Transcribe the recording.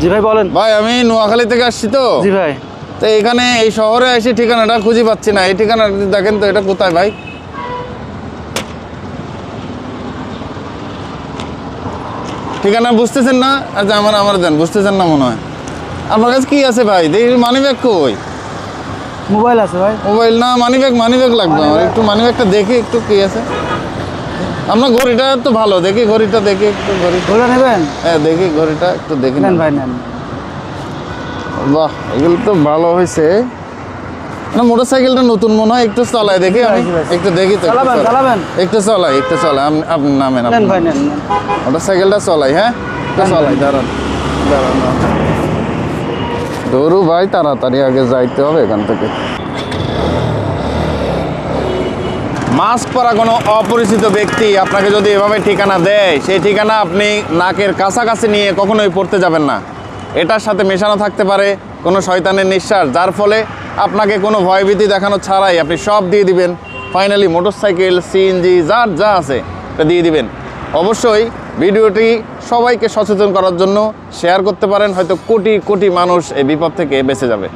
জি ভাই বলেন। ভাই আমি নোয়াখালী থেকে আসছি তো। জি ভাই। তো এখানে এই শহরে এসে ঠিকানাটা খুঁজে পাচ্ছি না। এই ঠিকানাটা দেখেন তো এটা কোথায় ভাই? ঠিকানা বুঝতেছেন না? আচ্ছা আমার আমার দেন বুঝতেছেন না মনে হয়। আপনার কাছে কি আছে ভাই? দেখি মানি ব্যাগ কই? মোবাইল আছে ভাই। মোবাইল না মানি ব্যাগ মানি ব্যাগ লাগবে আমার। একটু মানি ব্যাগটা দেখি একটু কি আছে। আপনার ঘড়িটা তো ভালো দেখি ঘড়িটা দেখি একটু ঘড়ি। ওগুলো নেবেন? হ্যাঁ দেখি ঘড়িটা একটু দেখি নেন ভাই নেন। বাহ এগুলো তো ভালো হয়েছে। না মোটর সাইকেলটা নতুন মনে হয় একটু চালাই দেখি আমি। একটু দেখি তো একটু চালাবেন চালাই। চালাবেন? একটু চলাই আপনি- আপনি নামেন। মোটর সাইকেলটা চলাই হ্যাঁ? একটু চলাই দাঁড়ান। দাঁড়ান। দৌড়ু ভাই তাড়াতাড়ি আগে যাইতে হবে এখান থেকে। মাস্ক পরা কোনো অপরিচিত ব্যক্তি আপনাকে যদি এভাবে ঠিকানা দেয়, সেই ঠিকানা আপনি নাকের কাছাকাছি নিয়ে কখনোই পড়তে যাবেন না। এটার সাথে মেশানো থাকতে পারে কোনো শয়তানের নিঃশ্বাস, যার ফলে আপনাকে কোনো ভয়ভীতি দেখানো ছাড়াই আপনি সব দিয়ে দিবেন। ফাইনালি মোটরসাইকেল সিএনজি যার যা আছে, এটা দিয়ে দিবেন। অবশ্যই ভিডিওটি সবাইকে সচেতন করার জন্য শেয়ার করতে পারেন, হয়তো কোটি কোটি মানুষ এই বিপদ থেকে বেঁচে যাবে।